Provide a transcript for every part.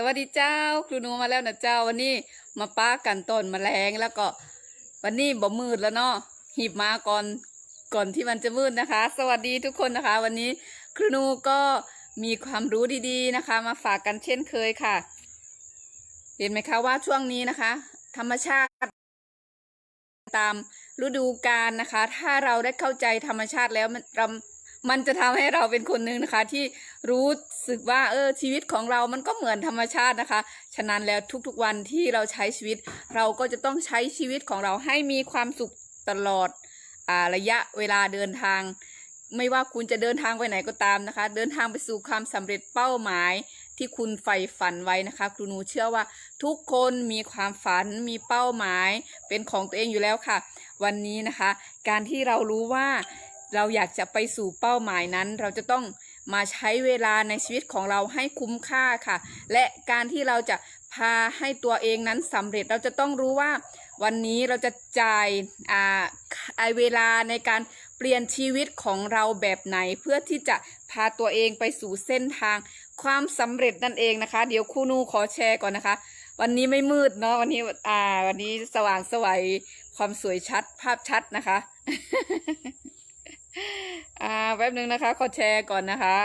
สวัสดีเจ้า ครูนูมาแล้วนะเจ้าวันนี้มาป้ากันต้นแมลงแล้วก็ วันนี้บ่มืดแล้วเนาะหีบมาก่อนก่อนที่มันจะมืดนะคะ สวัสดีทุกคนนะคะ วันนี้ครูนูก็มีความรู้ดีๆนะคะ มาฝากกันเช่นเคยค่ะ เห็นไหมคะว่าช่วงนี้นะคะ ธรรมชาติตามฤดูกาลนะคะ ถ้าเราได้เข้าใจธรรมชาติแล้วมันรา มันจะทำให้เราเป็นคนหนึ่งนะคะ ที่รู้สึกว่าเออชีวิตของเรามันก็เหมือนธรรมชาตินะคะ ฉะนั้นแล้วทุกๆวันที่เราใช้ชีวิต เราก็จะต้องใช้ชีวิตของเราให้มีความสุขตลอดอ่าระยะเวลาเดินทาง ไม่ว่าคุณจะเดินทางไปไหนก็ตามนะคะ เดินทางไปสู่ความสำเร็จเป้าหมายที่คุณใฝ่ฝันไว้นะคะ ครูหนูเชื่อว่าทุกคนมีความฝันมีเป้าหมายเป็นของตัวเองอยู่แล้วค่ะ วันนี้นะคะ การที่เรารู้ว่า เราอยากจะไปสู่เป้าหมายนั้น เราจะต้องมาใช้เวลาในชีวิตของเราให้คุ้มค่าค่ะ และการที่เราจะพาให้ตัวเองนั้นสำเร็จเราจะต้องรู้ว่า วันนี้เราจะจ่ายอ่าไอเวลาในการเปลี่ยนชีวิตของเราแบบไหน เพื่อที่จะพาตัวเองไปสู่เส้นทางความสำเร็จนั่นเองนะคะ เดี๋ยวครูนูขอแชร์ก่อนนะคะ วันนี้ไม่มืดเนาะวันนี้อ่าวันนี้สว่างสวัยความสวยชัดภาพชัดนะคะ อ่าแป๊บนึงนะคะขอแชร์ก่อนนะคะ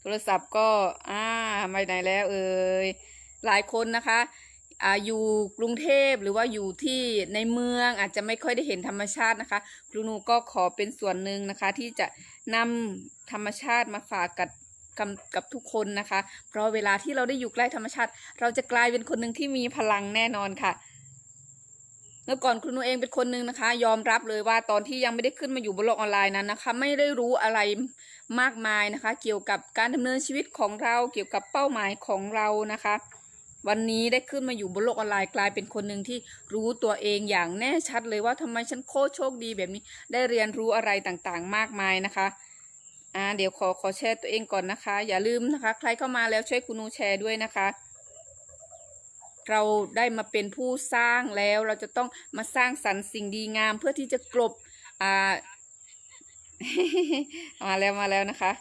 โทรศัพท์ก็อ่าไปไหนแล้วเอ่ยหลายคนนะคะอ่าอยู่กรุงเทพหรือว่าอยู่ที่ในเมืองอาจจะไม่ค่อยได้เห็นธรรมชาตินะคะครูนูก็ขอเป็นส่วนหนึ่งนะคะ ที่จะนำธรรมชาติมาฝากกับกับกับทุกคนนะคะ เพราะเวลาที่เราได้อยู่ใกล้ธรรมชาติ เราจะกลายเป็นคนหนึ่งที่มีพลังแน่นอนค่ะ เมื่อก่อนครูหนูเองเป็นคนหนึ่งนะคะ ยอมรับเลยว่าตอนที่ยังไม่ได้ขึ้นมาอยู่บนโลกออนไลน์นั้นนะคะ ไม่ได้รู้อะไรมากมายนะคะ เกี่ยวกับการดำเนินชีวิตของเราเกี่ยวกับเป้าหมายของเรานะคะ วันนี้ได้ขึ้นมาอยู่บนโลกออนไลน์กลายเป็นคนหนึ่งที่รู้ตัวเองอย่างแน่ชัดเลยว่าทำไมฉันโคตรโชคดีแบบนี้ได้เรียนรู้อะไรต่างๆ มากมายนะคะอ่าเดี๋ยวขอขอแชร์ตัวเองก่อนนะคะ อย่าลืมนะคะ ใครเข้ามาแล้วช่วยคุณนูแชร์ด้วยนะคะ เราได้มาเป็นผู้สร้างแล้ว เราจะต้องมาสร้างสรรค์สิ่งดีงาม เพื่อที่จะกลบอ่ามาแล้วมาแล้วนะคะ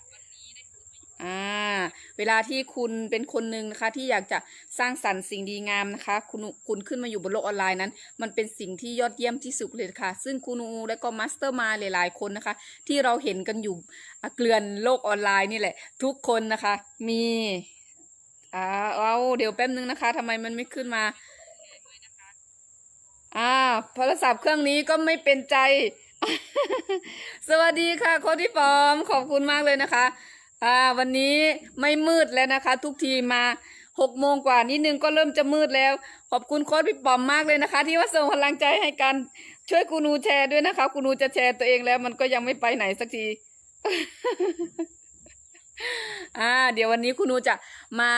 อ่าเวลาที่คุณเป็นคนหนึ่งนะคะ ที่อยากจะสร้างสรรค์สิ่งดีงามนะคะ คุณคุณขึ้นมาอยู่บนโลกออนไลน์นั้น มันเป็นสิ่งที่ยอดเยี่ยมที่สุดเลยค่ะ ซึ่งคุณอูและก็มาสเตอร์มาหลาย ๆ คนนะคะ ที่เราเห็นกันอยู่เกลื่อนโลกออนไลน์นี่แหละ ทุกคนนะคะ มี อ่าเอาเดี๋ยวแป๊บนึงนะคะทำไมมันไม่ขึ้นมาอ่าโทรศัพท์เครื่องนี้ก็ไม่เป็นใจ สวัสดีค่ะโค้ชที่ปอมขอบคุณมากเลยนะคะอ่าวันนี้ไม่มืดแล้วนะคะ ทุกทีมาหกโมงกว่านิดนึงก็เริ่มจะมืดแล้ว ขอบคุณโค้ชพี่ปอมมากเลยนะคะ ที่ว่าส่งพลังใจให้กันช่วยกูนูแชร์ด้วยนะคะกูนูจะแชร์ตัวเองแล้ว มันก็ยังไม่ไปไหนสักที อ่า เดี๋ยววันนี้คุณนูจะมา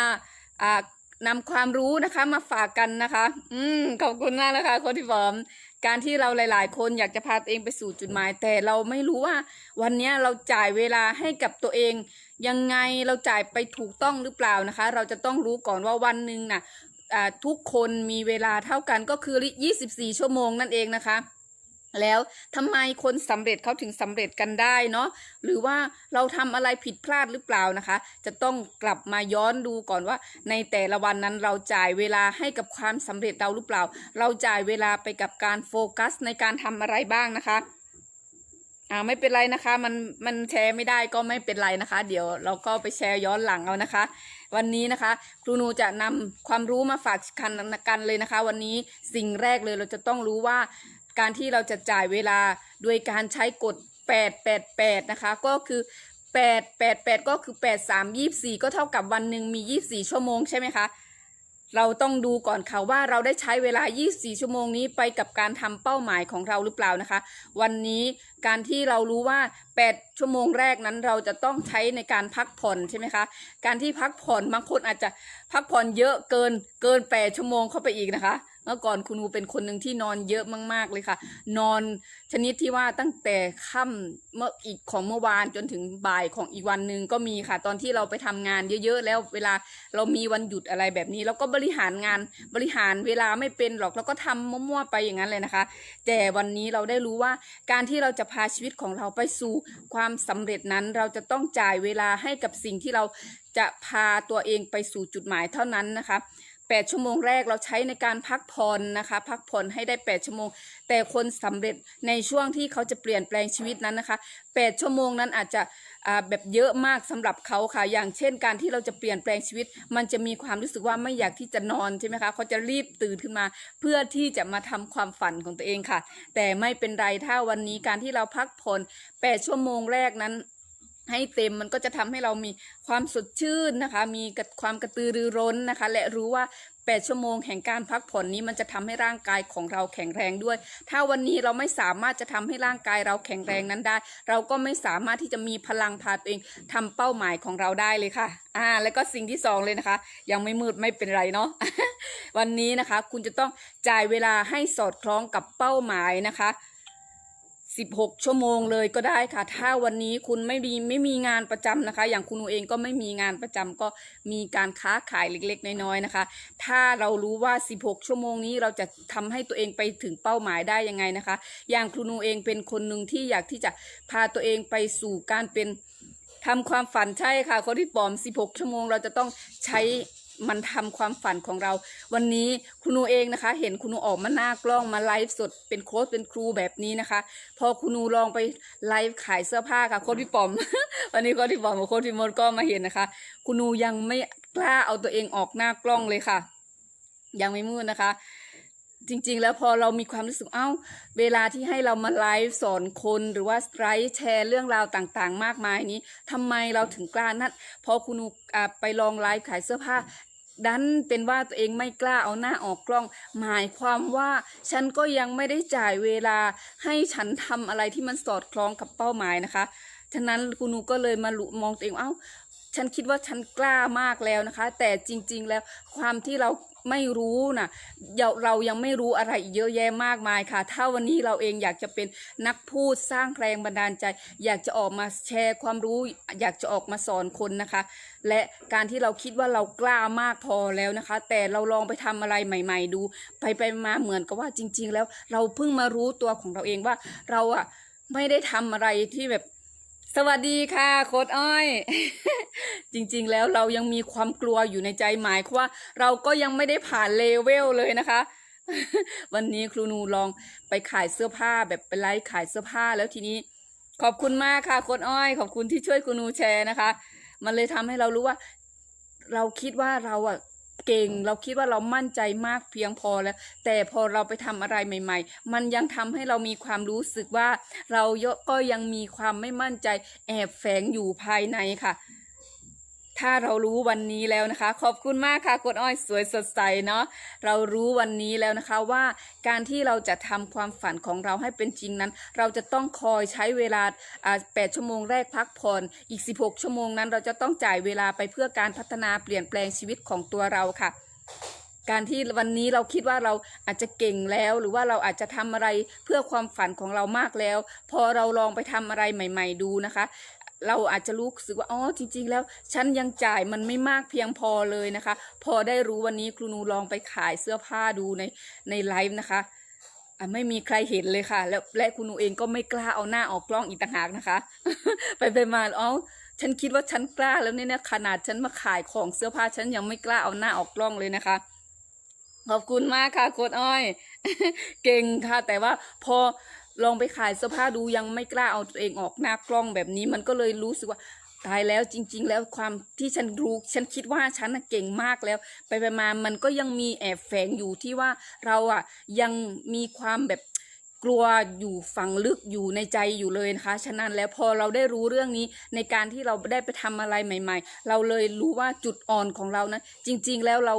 อ่านำความรู้นะคะ มาฝากกันนะคะ อืมขอบคุณมากนะคะโค้ชที่ปอมการที่เราหลาย ๆ คนอยากจะพาตัวเองไปสู่จุดหมาย แต่เราไม่รู้ว่า วันนี้เราจ่ายเวลาให้กับตัวเอง ยังไงเราจ่ายไปถูกต้องหรือเปล่านะคะ เราจะต้องรู้ก่อนว่าวันหนึ่งน่ะอ่าทุกคนมีเวลาเท่ากันก็คือ 24 ชั่วโมงนั่นเองนะคะ แล้วทำไมคนสำเร็จเขาถึงสำเร็จกันได้เนาะหรือว่าเราทำอะไรผิดพลาดหรือเปล่านะคะ จะต้องกลับมาย้อนดูก่อนว่า ในแต่ละวันนั้นเราจ่ายเวลาให้กับความสำเร็จเราหรือเปล่า เราจ่ายเวลาไปกับการโฟกัสในการทำอะไรบ้างนะคะอ่าไม่เป็นไรนะคะมันมันแชร์ไม่ได้ก็ไม่เป็นไรนะคะ เดี๋ยวเราก็ไปแชร์ย้อนหลังเอานะคะ วันนี้นะคะ ครูนูจะนำความรู้มาฝากกันกันเลยนะคะ วันนี้สิ่งแรกเลยเราจะต้องรู้ว่า การที่เราจะจ่ายเวลาโดยการใช้กฎ 888 นะคะ ก็คือ 888 ก็คือ 8 3 24 ก็เท่ากับวันหนึ่งมี 24 ชั่วโมงใช่ไหมคะ เราต้องดูก่อนค่ะว่าเราได้ใช้เวลา 24 ชั่วโมงนี้ไปกับการทำเป้าหมายของเราหรือเปล่านะคะ วันนี้การที่เรารู้ว่า 8 ชั่วโมงแรกนั้นเราจะต้องใช้ในการพักผ่อนใช่ไหมคะ การที่พักผ่อนบางคนอาจจะพักผ่อนเยอะเกินเกิน 8 ชั่วโมงเข้าไปอีกนะคะ เมื่อก่อนคุณครูเป็นคนหนึ่งที่นอนเยอะมาก ๆ เลยค่ะ นอนชนิดที่ว่าตั้งแต่ค่ำเมื่ออีกของเมื่อวานจนถึงบ่ายของอีกวันหนึ่งก็มีค่ะ ตอนที่เราไปทำงานเยอะ ๆ แล้วเวลาเรามีวันหยุดอะไรแบบนี้เราก็บริหารงานบริหารเวลาไม่เป็นหรอกเราก็ทำมั่วๆไปอย่างนั้นเลยนะคะ แต่วันนี้เราได้รู้ว่าการที่เราจะพาชีวิตของเราไปสู่ความสำเร็จนั้นเราจะต้องจ่ายเวลาให้กับสิ่งที่เราจะพาตัวเองไปสู่จุดหมายเท่านั้นนะคะ 8 ชั่วโมงแรกเราใช้ในการพักผ่อนนะคะ พักผ่อนให้ได้ 8 ชั่วโมง แต่คนสำเร็จในช่วงที่เขาจะเปลี่ยนแปลงชีวิตนั้นนะคะ 8 ชั่วโมงนั้นอาจจะแบบเยอะมากสำหรับเขาค่ะ อย่างเช่นการที่เราจะเปลี่ยนแปลงชีวิต มันจะมีความรู้สึกว่าไม่อยากที่จะนอนใช่ไหมคะเขาจะรีบตื่นขึ้นมา เพื่อที่จะมาทำความฝันของตัวเองค่ะ แต่ไม่เป็นไรถ้าวันนี้การที่เราพักผ่อน 8 ชั่วโมงแรกนั้น ให้เต็มมันก็จะทำให้เรามีความสดชื่นนะคะ มีความกระตือรือร้นนะคะ และรู้ว่า 8 ชั่วโมงแห่งการพักผ่อนนี้มันจะทำให้ร่างกายของเราแข็งแรงด้วย ถ้าวันนี้เราไม่สามารถจะทำให้ร่างกายเราแข็งแรงนั้นได้ เราก็ไม่สามารถที่จะมีพลังพาตัวเองทำเป้าหมายของเราได้เลยค่ะ อ่า แล้วก็สิ่งที่สองเลยนะคะ ยังไม่มืดไม่เป็นไรเนาะวันนี้นะคะ คุณจะต้องจ่ายเวลาให้สอดคล้องกับเป้าหมายนะคะ 16 ชั่วโมงเลยก็ได้ค่ะ ถ้าวันนี้คุณไม่มีไม่มีงานประจำนะคะ อย่างคุณนูเองก็ไม่มีงานประจำก็มีการค้าขายเล็กๆ น้อยๆนะคะ ถ้าเรารู้ว่า 16 ชั่วโมงนี้เราจะทำให้ตัวเองไปถึงเป้าหมายได้ยังไงนะคะ อย่างครูนูเองเป็นคนหนึ่งที่อยากที่จะพาตัวเองไปสู่การเป็นทำความฝันใช่ค่ะคนที่ปลอม 16 ชั่วโมงเราจะต้องใช้ มันทำความฝันของเรา วันนี้คุณนูเองนะคะ เห็นคุณนูออกมาหน้ากล้องมาไลฟ์สดเป็นโค้ชเป็นครูแบบนี้นะคะ พอคุณนูลองไปไลฟ์ขายเสื้อผ้าค่ะโค้ชพี่ปอม วันนี้โค้ชพี่ปอมกับโค้ชพี่มดก็มาเห็นนะคะ คุณนูยังไม่กล้าเอาตัวเองออกหน้ากล้องเลยค่ะ ยังไม่มืดนะคะ จริง ๆ แล้วพอเรามีความรู้สึกเอ้า เวลาที่ให้เรามาไลฟ์สอนคนหรือว่าไลฟ์แชร์เรื่องราวต่างๆ มากมายนี้ทำไมเราถึงกล้านัดพอคุณหนูไปลองไลฟ์ขายเสื้อผ้าดันเป็นว่าตัวเองไม่กล้าเอาหน้าออกกล้อง หมายความว่าฉันก็ยังไม่ได้จ่ายเวลาให้ฉันทำอะไรที่มันสอดคล้องกับเป้าหมายนะคะ ฉะนั้นคุณหนูก็เลยมาลุมองตัวเองว่าเอ้า ฉันคิดว่าฉันกล้ามากแล้วนะคะ แต่จริงๆแล้วความที่เราไม่รู้นะเราเรายังไม่รู้อะไรเยอะแยะมากมายค่ะ ถ้าวันนี้เราเองอยากจะเป็นนักพูดสร้างแรงบันดาลใจ อยากจะออกมาแชร์ความรู้ อยากจะออกมาสอนคนนะคะ และการที่เราคิดว่าเรากล้ามากพอแล้วนะคะ แต่เราลองไปทำอะไรใหม่ ๆ ดู ไปไปมาเหมือนกับว่าจริง ๆ แล้วเราเพิ่งมารู้ตัวของเราเองว่าเราอะไม่ได้ทำอะไรที่แบบ สวัสดีค่ะโค้ดอ้อย จริงๆแล้วเรายังมีความกลัวอยู่ในใจหมายวามว่า เราก็ยังไม่ได้ผ่านเลเวลเลยนะคะ วันนี้ครูนูลองไปขายเสื้อผ้าแบบไปไลฟ์ขายเสื้อผ้าแล้วทีนี้ ขอบคุณมากค่ะโค้ดอ้อย ขอบคุณที่ช่วยครูนูแชร์นะคะ มันเลยทำให้เรารู้ว่า เราคิดว่าเราอะ เก่ง เราคิดว่าเรามั่นใจมากเพียงพอแล้ว แต่พอเราไปทำอะไรใหม่ ๆ มันยังทำให้เรามีความรู้สึกว่า เราก็ยังมีความไม่มั่นใจแอบแฝงอยู่ภายในค่ะ ถ้าเรารู้วันนี้แล้วนะคะ ขอบคุณมากค่ะกดอ้อยสวยสดใสเนาะเรารู้วันนี้แล้วนะคะว่าการที่เราจะทำความฝันของเราให้เป็นจริงนั้น เราจะต้องคอยใช้เวลาอ่า8ชั่วโมงแรกพักผ่อนอีก 16 ชั่วโมงนั้น เราจะต้องจ่ายเวลาไปเพื่อการพัฒนาเปลี่ยนแปลงชีวิตของตัวเราค่ะการที่วันนี้เราคิดว่าเราอาจจะเก่งแล้ว หรือว่าเราอาจจะทำอะไรเพื่อความฝันของเรามากแล้ว พอเราลองไปทำอะไรใหม่ ๆ ดูนะคะ เราอาจจะรู้สึกว่าอ๋อจริง ๆ แล้วฉันยังจ่ายมันไม่มากเพียงพอเลยนะคะ พอได้รู้วันนี้ครูนูลองไปขายเสื้อผ้าดูในในไลฟ์นะคะไม่มีใครเห็นเลยค่ะ แล้วและคุณนูเองก็ไม่กล้าเอาหน้าออกกล้องอีกต่างหากนะคะ ไปไปมาอ๋อฉันคิดว่าฉันกล้าแล้วเนี่ยนะขนาดฉันมาขายของเสื้อผ้าฉันยังไม่กล้าเอาหน้าออกกล้องเลยนะคะ ขอบคุณมากค่ะโคดอ้อย เก่งค่ะ แต่ว่าพอ ลองไปขายเสื้อผ้าดูยังไม่กล้าเอาตัวเองออกหน้ากล้องแบบนี้ มันก็เลยรู้สึกว่าตายแล้วจริง ๆ แล้วความที่ฉันรู้ฉันคิดว่าฉันน่ะเก่งมากแล้ว ไปไปมามันก็ยังมีแอบแฝงอยู่ที่ว่าเราอะยังมีความแบบ กลัวอยู่ฝังลึกอยู่ในใจอยู่เลยนะคะ ฉะนั้นแล้วพอเราได้รู้เรื่องนี้ในการที่เราได้ไปทำอะไรใหม่ ๆ เราเลยรู้ว่าจุดอ่อนของเรานะจริงๆแล้วเรา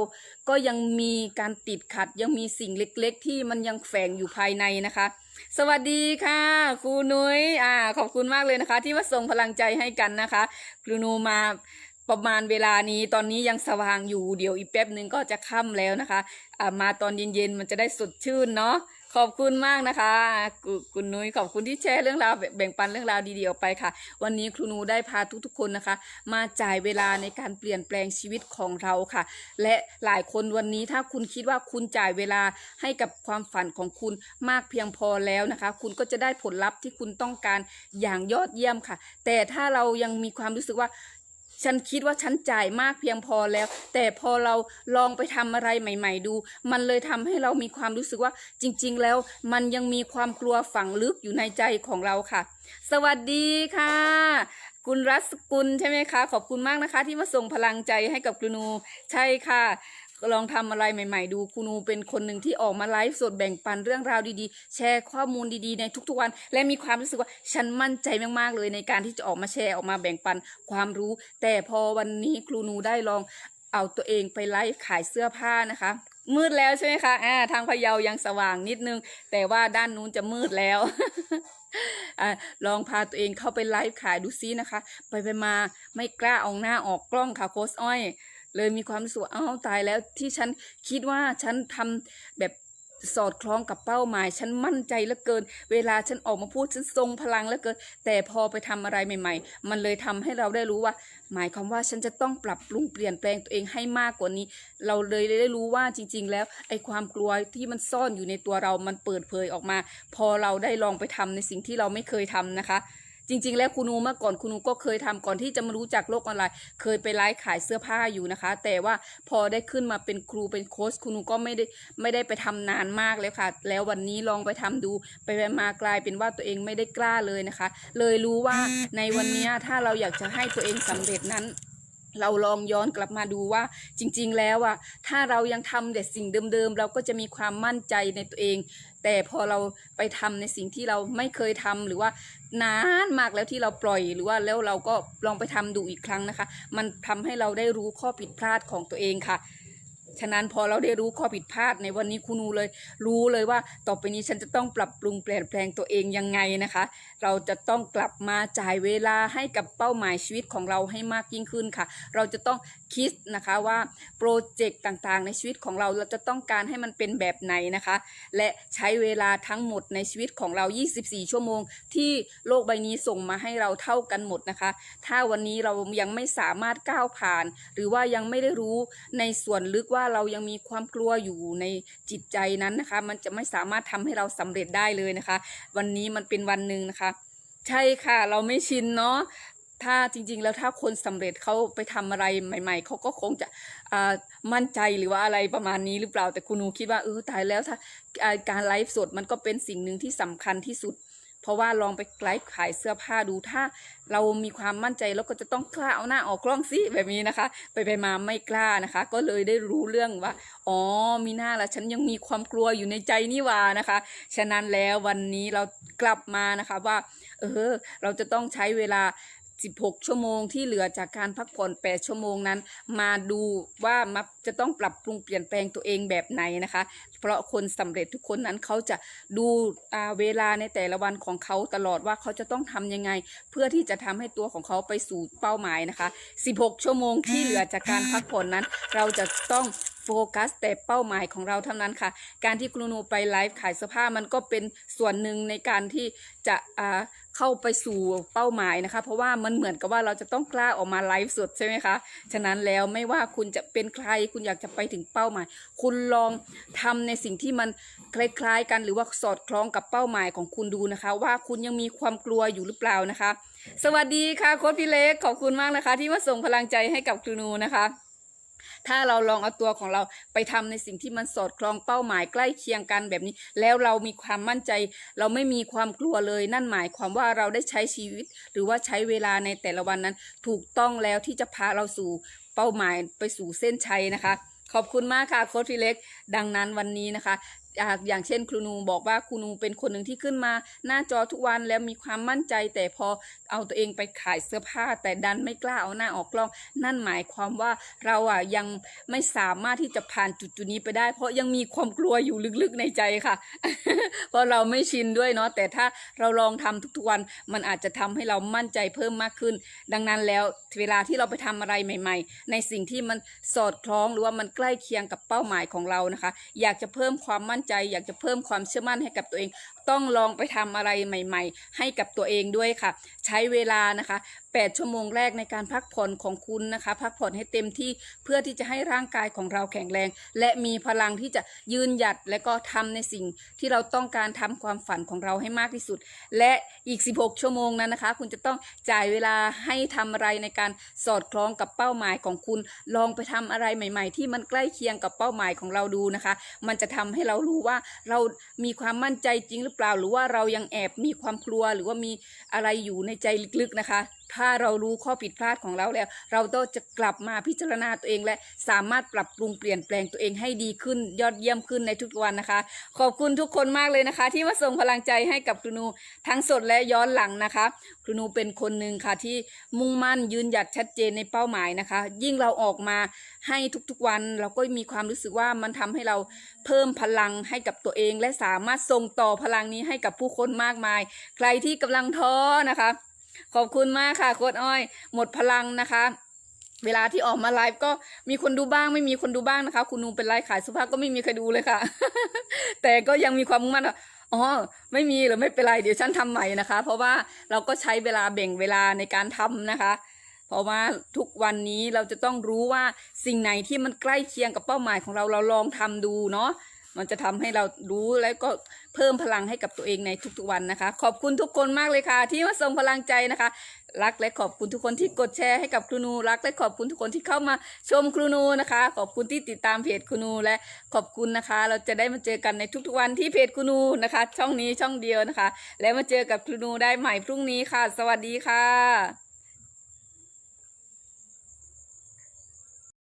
ก็ยังมีการติดขัด ยังมีสิ่งเล็กๆ ที่มันยังแฝงอยู่ภายในนะคะ สวัสดีค่ะ ครูนุ้ยอ่าขอบคุณมากเลยนะคะ ที่มาส่งพลังใจให้กันนะคะ ครูนูมาประมาณเวลานี้ตอนนี้ยังสว่างอยู่เดี๋ยวอีกแป๊บหนึ่งก็จะค่ำแล้วนะคะอ่ามาตอนเย็นๆมันจะได้สดชื่นเนาะ ขอบคุณมากนะคะคุณนุ้ยขอบคุณที่แชร์เรื่องราวแบ่งปันเรื่องราวดีๆออกไปค่ะ วันนี้ครูนูได้พาทุกๆคนนะคะ มาจ่ายเวลาในการเปลี่ยนแปลงชีวิตของเราค่ะ และหลายคนวันนี้ถ้าคุณคิดว่าคุณจ่ายเวลาให้กับความฝันของคุณมากเพียงพอแล้วนะคะ คุณก็จะได้ผลลัพธ์ที่คุณต้องการอย่างยอดเยี่ยมค่ะ แต่ถ้าเรายังมีความรู้สึกว่า ฉันคิดว่าฉันจ่ายมากเพียงพอแล้ว แต่พอเราลองไปทำอะไรใหม่ ๆ ดู มันเลยทำให้เรามีความรู้สึกว่าจริง ๆ แล้ว มันยังมีความกลัวฝังลึกอยู่ในใจของเราค่ะ สวัสดีค่ะ คุณรัศกุลใช่ไหมคะ ขอบคุณมากนะคะ ที่มาส่งพลังใจให้กับกรูนู ใช่ค่ะ ลองทำอะไรใหม่ ๆ ดูครูนูเป็นคนหนึ่งที่ออกมาไลฟ์สดแบ่งปันเรื่องราวดีๆ แชร์ข้อมูลดีๆในทุกๆวัน และมีความรู้สึกว่าฉันมั่นใจมากๆเลยในการที่จะออกมาแชร์ออกมาแบ่งปันความรู้ แต่พอวันนี้ครูนูได้ลองเอาตัวเองไปไลฟ์ขายเสื้อผ้านะคะ มืดแล้วใช่ไหมคะอ่าทางพะเยายังสว่างนิดนึง แต่ว่าด้านนู้นจะมืดแล้วอะลองพาตัวเองเข้าไปไลฟ์ขายดูซินะคะ ไปไปมาไม่กล้าเอาหน้าออกกล้องค่ะโค้ชอ้อย เลยมีความรู้สึกว่าอ้าวตายแล้วที่ฉันคิดว่าฉันทำแบบสอดคล้องกับเป้าหมาย ฉันมั่นใจเหลือเกิน เวลาฉันออกมาพูดฉันทรงพลังเหลือเกิน แต่พอไปทำอะไรใหม่ ๆ มันเลยทำให้เราได้รู้ว่า หมายความว่าฉันจะต้องปรับปรุงเปลี่ยนแปลงตัวเองให้มากกว่านี้ เราเลยได้รู้ว่าจริง ๆ แล้วไอ้ความกลัวที่มันซ่อนอยู่ในตัวเรามันเปิดเผยออกมา พอเราได้ลองไปทำในสิ่งที่เราไม่เคยทำนะคะ จริง ๆ แล้วคุณนูเมื่อก่อนคุณนูก็เคยทำก่อนที่จะมารู้จักโลกออนไลน์ เคยไปไลฟ์ขายเสื้อผ้าอยู่นะคะ แต่ว่าพอได้ขึ้นมาเป็นครูเป็นโค้ชคุณนูก็ไม่ได้ไม่ได้ไปทำนานมากแล้วค่ะ แล้ววันนี้ลองไปทำดูไปไปมากลายเป็นว่าตัวเองไม่ได้กล้าเลยนะคะ เลยรู้ว่าในวันนี้ถ้าเราอยากจะให้ตัวเองสำเร็จนั้น เราลองย้อนกลับมาดูว่าจริงๆ แล้วอะถ้าเรายังทำแต่สิ่งเดิมๆ เราก็จะมีความมั่นใจในตัวเอง แต่พอเราไปทำในสิ่งที่เราไม่เคยทำหรือว่านานมากแล้วที่เราปล่อยหรือว่าแล้วเราก็ลองไปทำดูอีกครั้งนะคะ มันทำให้เราได้รู้ข้อผิดพลาดของตัวเองค่ะ ฉะนั้นพอเราได้รู้ข้อผิดพลาดในวันนี้คุณนูเลย รู้เลยว่าต่อไปนี้ฉันจะต้องปรับปรุงเปลี่ยนแปลงตัวเองยังไงนะคะ เราจะต้องกลับมาจ่ายเวลาให้กับเป้าหมายชีวิตของเราให้มากยิ่งขึ้นค่ะ เราจะต้อง คิดนะคะว่าโปรเจกต์ต่างๆ ในชีวิตของเราเราจะต้องการให้มันเป็นแบบไหนนะคะ และใช้เวลาทั้งหมดในชีวิตของเรา 24 ชั่วโมง ที่โลกใบนี้ส่งมาให้เราเท่ากันหมดนะคะ ถ้าวันนี้เรายังไม่สามารถก้าวผ่าน หรือว่ายังไม่ได้รู้ในส่วนลึกว่าเรายังมีความกลัวอยู่ในจิตใจนั้นนะคะ มันจะไม่สามารถทำให้เราสำเร็จได้เลยนะคะ วันนี้มันเป็นวันหนึ่งนะคะใช่ค่ะ เราไม่ชินเนาะ ถ้าจริง ๆ แล้วถ้าคนสำเร็จเขาไปทำอะไรใหม่ ๆเขาก็คงจะมั่นใจหรือว่าอะไรประมาณนี้หรือเปล่าแต่คุณหนูคิดว่าเออตายแล้วถ้าการไลฟ์สดมันก็เป็นสิ่งหนึ่งที่สำคัญที่สุด เพราะว่าลองไปไลฟ์ขายเสื้อผ้าดูถ้าเรามีความมั่นใจแล้วก็จะต้องกล้าเอาหน้าออกกล้องสิแบบนี้นะคะ ไปไปมาไม่กล้านะคะ ก็เลยได้รู้เรื่องว่าอ๋อมีหน้าละฉันยังมีความกลัวอยู่ในใจนี่ว่านะคะ ฉะนั้นแล้ววันนี้เรากลับมานะคะว่า เออ เราจะต้องใช้เวลา 16 ชั่วโมงที่เหลือจากการพักผ่อน 8 ชั่วโมงนั้น มาดูว่ามาจะต้องปรับปรุงเปลี่ยนแปลงตัวเองแบบไหนนะคะ เพราะคนสำเร็จทุกคนนั้นเขาจะดูเวลาในแต่ละวันของเขาตลอดว่าเขาจะต้องทำยังไง เพื่อที่จะทำให้ตัวของเขาไปสู่เป้าหมายนะคะ 16 ชั่วโมงที่เหลือจากการพักผ่อนนั้น เราจะต้องโฟกัสแต่เป้าหมายของเราเท่านั้นค่ะ การที่ครูนูไปไลฟ์ขายเสื้อผ้ามันก็เป็นส่วนหนึ่งในการที่จะ เข้าไปสู่เป้าหมายนะคะ เพราะว่ามันเหมือนกับว่าเราจะต้องกล้าออกมาไลฟ์สดใช่ไหมคะ ฉะนั้นแล้วไม่ว่าคุณจะเป็นใครคุณอยากจะไปถึงเป้าหมาย คุณลองทำในสิ่งที่มันคล้ายๆกันหรือว่าสอดคล้องกับเป้าหมายของคุณดูนะคะ ว่าคุณยังมีความกลัวอยู่หรือเปล่านะคะ สวัสดีค่ะโค้ชพี่เล็กขอบคุณมากนะคะ ที่มาส่งพลังใจให้กับครูนูนะคะ ถ้าเราลองเอาตัวของเราไปทำในสิ่งที่มันสอดคล้องเป้าหมายใกล้เคียงกันแบบนี้ แล้วเรามีความมั่นใจ เราไม่มีความกลัวเลยนั่นหมายความว่าเราได้ใช้ชีวิต หรือว่าใช้เวลาในแต่ละวันนั้น ถูกต้องแล้วที่จะพาเราสู่เป้าหมายไปสู่เส้นชัยนะคะ ขอบคุณมากค่ะโค้ชพี่เล็ก ดังนั้นวันนี้นะคะ อ่าอย่างเช่นครูนูบอกว่าครูนูเป็นคนหนึ่งที่ขึ้นมา หน้าจอทุกวันแล้วมีความมั่นใจ แต่พอเอาตัวเองไปขายเสื้อผ้า แต่ดันไม่กล้าเอาหน้าออกกล้อง นั่นหมายความว่าเราอะยังไม่สามารถที่จะผ่านจุดจุดนี้ไปได้ เพราะยังมีความกลัวอยู่ลึกๆในใจค่ะ เพราะเราไม่ชินด้วยเนาะแต่ถ้าเราลองทำทุกๆวัน มันอาจจะทำให้เรามั่นใจเพิ่มมากขึ้น ดังนั้นแล้วเวลาที่เราไปทำอะไรใหม่ ๆ ในสิ่งที่มันสอดคล้องหรือว่ามันใกล้เคียงกับเป้าหมายของเรานะคะ อยากจะเพิ่มความมั่นใจ อยากจะเพิ่มความเชื่อมั่นให้กับตัวเอง ต้องลองไปทำอะไรใหม่ ๆ ให้กับตัวเองด้วยค่ะ ใช้เวลานะคะ 8 ชั่วโมงแรกในการพักผ่อนของคุณนะคะ พักผ่อนให้เต็มที่เพื่อที่จะให้ร่างกายของเราแข็งแรง และมีพลังที่จะยืนหยัดและก็ทำในสิ่งที่เราต้องการทำความฝันของเราให้มากที่สุด และอีก 16 ชั่วโมงนั้นนะคะ คุณจะต้องจ่ายเวลาให้ทำอะไรในการสอดคล้องกับเป้าหมายของคุณ ลองไปทำอะไรใหม่ ๆ ที่มันใกล้เคียงกับเป้าหมายของเราดูนะคะ มันจะทำให้เรารู้ว่าเรามีความมั่นใจจริงหรือเปล่า หรือว่าเรายังแอบมีความกลัวหรือว่ามีอะไรอยู่ในใจลึกๆนะคะ ถ้าเรารู้ข้อผิดพลาดของเราแล้ว เราต้องจะกลับมาพิจารณาตัวเองและสามารถปรับปรุงเปลี่ยนแปลงตัวเองให้ดีขึ้น ยอดเยี่ยมขึ้นในทุกวันนะคะ ขอบคุณทุกคนมากเลยนะคะ ที่มาส่งพลังใจให้กับครูนูทั้งสดและย้อนหลังนะคะครูนูเป็นคนหนึ่งค่ะที่มุ่งมั่นยืนหยัดชัดเจนในเป้าหมายนะคะ ยิ่งเราออกมาให้ทุกๆวัน เราก็มีความรู้สึกว่ามันทำให้เราเพิ่มพลังให้กับตัวเอง และสามารถส่งต่อพลังนี้ให้กับผู้คนมากมาย ใครที่กำลังท้อนะคะ ขอบคุณมากค่ะโค้ดอ้อย หมดพลังนะคะ เวลาที่ออกมาไลฟ์ก็มีคนดูบ้างไม่มีคนดูบ้างนะคะ คุณนูเป็นไลฟ์ขายสื้อผ้าก็ไม่มีใครดูเลยค่ะ แต่ก็ยังมีความมุ่งมั่นว่าอ๋อไม่มีหรือไม่เป็นไรเดี๋ยวฉันทำใหม่นะคะ เพราะว่าเราก็ใช้เวลาแบ่งเวลาในการทำนะคะ เพราะว่าทุกวันนี้เราจะต้องรู้ว่าสิ่งไหนที่มันใกล้เคียงกับเป้าหมายของเราเราลองทำดูเนาะ มันจะทำให้เรารู้แล้วก็เพิ่มพลังให้กับตัวเองในทุกๆวันนะคะ ขอบคุณทุกคนมากเลยค่ะ ที่มาส่งพลังใจนะคะ รักและขอบคุณทุกคนที่กดแชร์ให้กับครูนูรักและขอบคุณทุกคนที่เข้ามาชมครูนูนะคะ ขอบคุณที่ติดตามเพจครูนูและขอบคุณนะคะ เราจะได้มาเจอกันในทุกๆวันที่เพจครูนูนะคะ ช่องนี้ช่องเดียวนะคะ แล้วมาเจอกับครูนูได้ใหม่พรุ่งนี้ค่ะ สวัสดีค่ะ